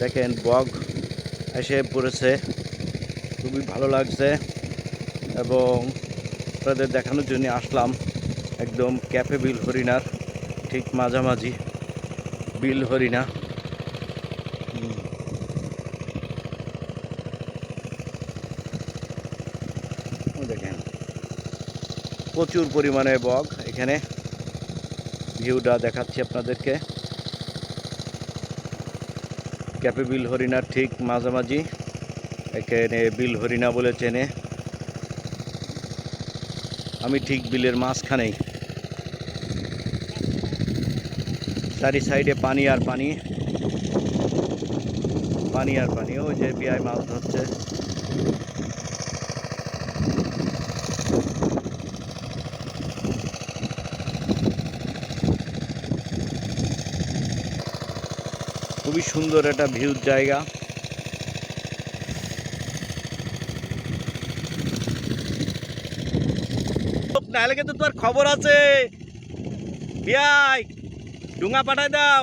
দেখেন বগ এসে পড়েছে। খুবই ভালো লাগছে এবং আপনাদের দেখানোর জন্য আসলাম একদম ক্যাফে বিল হরিণার, ঠিক মাঝামাঝি বিল হরিণা। দেখেন, প্রচুর পরিমাণে বগ এখানে, ভিউটা দেখাচ্ছি আপনাদেরকে। ক্যাপে বিল হরিণার ঠিক মাঝামাঝি। এখানে বিল হরিণা বলে চেনে। আমি ঠিক বিলের মাঝখানেই। চারি সাইডে পানি আর পানি। পানি আর পানি, ওই যে বিআই মাছ ধরছে। খুবই সুন্দর একটা ভিউর জায়গা। নাহলে কিন্তু তোমার খবর আছে। বিয়াই ডুঙা পাঠায় দাও।